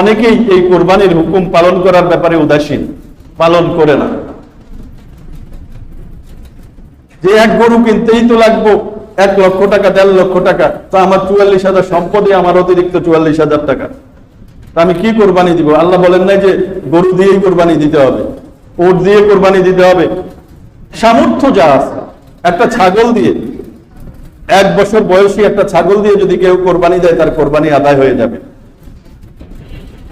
অনেকেই এই কোরবানির হুকুম পালন করার ব্যাপারে উদাসীন। পালন করে না। যে এক গরু কিনতেই তো লাগবো, এক লক্ষ টাকা, দেড় লক্ষ টাকা, তো আমার চুয়াল্লিশ হাজার সম্পদে আমার অতিরিক্ত চুয়াল্লিশ হাজার টাকা। তা আমি কি কোরবানি দিব? আল্লাহ বলেন নাই যে গরু দিয়েই কোরবানি দিতে হবে। ওট দিয়ে কোরবানি দিতে হবে। সামর্থ্য যা আছে, একটা ছাগল দিয়ে। এক বছর বয়সী একটা ছাগল দিয়ে যদি কেউ কোরবানি দেয়, তার কোরবানি আদায় হয়ে যাবে।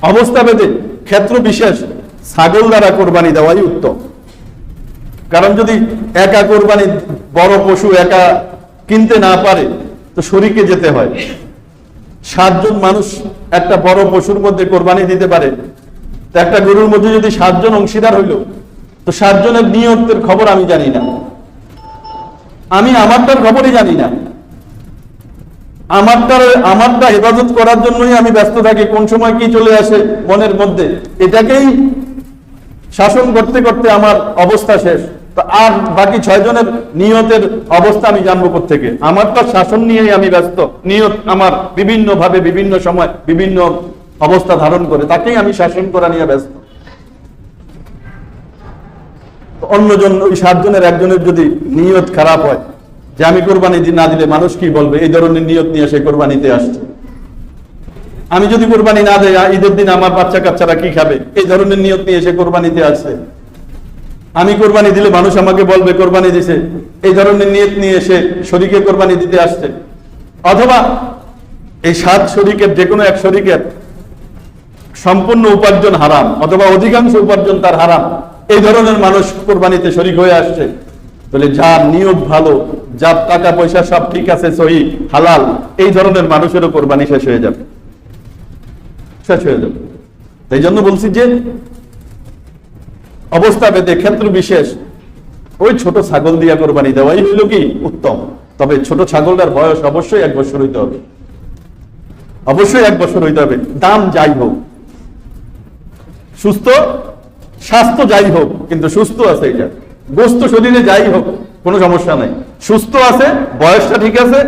অবস্থা ভেদে ক্ষেত্র বিশেষ ছাগল দ্বারা কোরবানি দেওয়াই উত্তম। কারণ যদি একা কোরবানি বড় পশু একা কিনতে না পারে, তো শরীকে যেতে হয়। সাতজন মানুষ একটা বড় পশুর মধ্যে কোরবানি দিতে পারে, তো একটা গরুর মধ্যে যদি সাতজন অংশীদার হইল, তো সাতজনের নিয়তের খবর আমি জানি না। আমি আমারটার খবরই জানি না। আমারটার, আমারটা হেফাজত করার জন্যই আমি ব্যস্ত থাকি, কোন সময় কি চলে আসে মনের মধ্যে। এটাকেই শাসন করতে করতে আমার অবস্থা শেষ। তো আর বাকি ছয় জনের নিয়তের অবস্থা আমি জানব থেকে আমারটা শাসন নিয়েই আমি ব্যস্ত। নিয়ত আমার বিভিন্ন ভাবে বিভিন্ন সময় বিভিন্ন অবস্থা ধারণ করে। তাকেই আমি শাসন করা নিয়ে ব্যস্ত। অন্যজন, ওই সাতজনের, একজনের যদি নিয়ত খারাপ হয় যে আমি কোরবানি না দিলে মানুষ কি বলবে? এই ধরনের নিয়ত নিয়ে সে কোরবানিতে আসছে। আমি যদি কোরবানি না দেয় ঈদের দিন আমার বাচ্চা কাচ্চারা কি খাবে? এই ধরনের নিয়ত নিয়ে সে কোরবানিতে আসছে। আমি কোরবানি দিলে মানুষ আমাকে বলবে, কোরবানি দিছে। এই ধরনের নিয়ত নিয়ে এসে শরীকে কোরবানি দিতে আসছে। অথবা এই সাত শরিকের যে কোনো এক শরিকের সম্পূর্ণ উপার্জন হারাম, অথবা অধিকাংশ উপার্জন তার হারাম। এই ধরনের মানুষ কোরবানিতে শরিক হয়ে আসছে। বলে যার নিয়োগ ভালো যার টাকা, পয়সা সব ঠিক আছে, সহি, হালাল, এই ধরনের মানুষেরও কোরবানি শেষ হয়ে যাবে। শেষ হয়ে যাবে। এই জন্য বলছি যে, অবস্থা ভেদে ক্ষেত্র বিশেষ, ওই ছোট ছাগল দিয়া কোরবানি দেওয়াই হইল কি? উত্তম। তবে ছোট ছাগলটার বয়স অবশ্যই এক বছর হইতে হবে। অবশ্যই এক বছর হইতে হবে। দাম যাই হোক। সুস্থ, স্বাস্থ্য যাই হোক, কিন্তু সুস্থ আছে এটা। গোস্ত শরীরে যাই হোক, কোনো সমস্যা নাই। সুস্থ আছে, বয়সটা ঠিক আছে।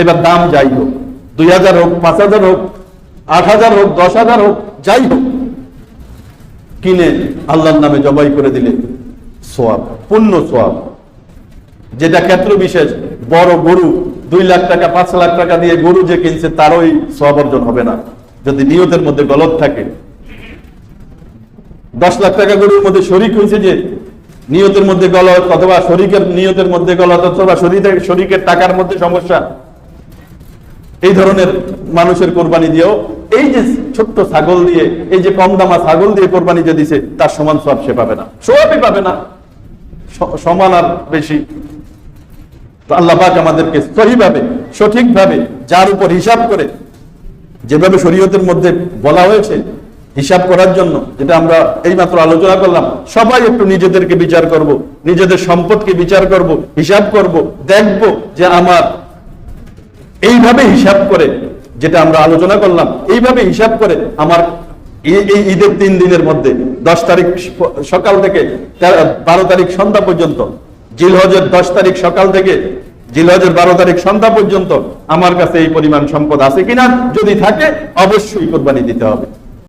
এবার দাম যাই হোক, দুই হাজার হোক, পাঁচ হাজার হোক, আট হাজার হোক, দশ হাজার হোক, যাই হোক। কিনে আল্লাহর নামে জবাই করে দিলে সোয়াব, পূর্ণ সোয়াব। যেটা ক্ষেত্র বিশেষ, বড় গরু, দুই লাখ টাকা, পাঁচ লাখ টাকা দিয়ে গরু যে কিনছে তারই সোয়াব অর্জন হবে না। যদি নিয়তের মধ্যে গলত থাকে। দশ লাখ টাকা গরুর মধ্যে শরিক হয়েছে যে নিয়তের মধ্যে গলত, অথবা শরিকের নিয়তের মধ্যে গলত, অথবা শরীরের শরিকের টাকার মধ্যে সমস্যা। এই ধরনের মানুষের কোরবানি দিয়েও, এই যে ছোট্ট ছাগল দিয়ে, এই যে কম দামা ছাগল দিয়ে কোরবানি যে দিছে, তার সমান সব সে পাবে না। সবই পাবে না। সমান আর বেশি। তো আমাদেরকে সহিভাবে, সঠিকভাবে, যার উপর হিসাব করে, যেভাবে শরীয়তের মধ্যে বলা হয়েছে হিসাব করার জন্য, যেটা আমরা এইমাত্র আলোচনা করলাম, সবাই একটু নিজেদেরকে বিচার করব, নিজেদের সম্পদকে বিচার করব, হিসাব করব, দেখব যে আমার এইভাবে হিসাব করে, যেটা আমরা আলোচনা করলাম, এইভাবে হিসাব করে আমার এই ঈদের তিন দিনের মধ্যে, দশ তারিখ সকাল থেকে বারো তারিখ সন্ধ্যা পর্যন্ত, জিলহজের দশ তারিখ সকাল থেকে, জিলহজের বারো তারিখ সন্ধ্যা পর্যন্ত আমার কাছে এই পরিমাণ সম্পদ আছে কিনা, যদি থাকে, অবশ্যই কোরবানি দিতে হবে।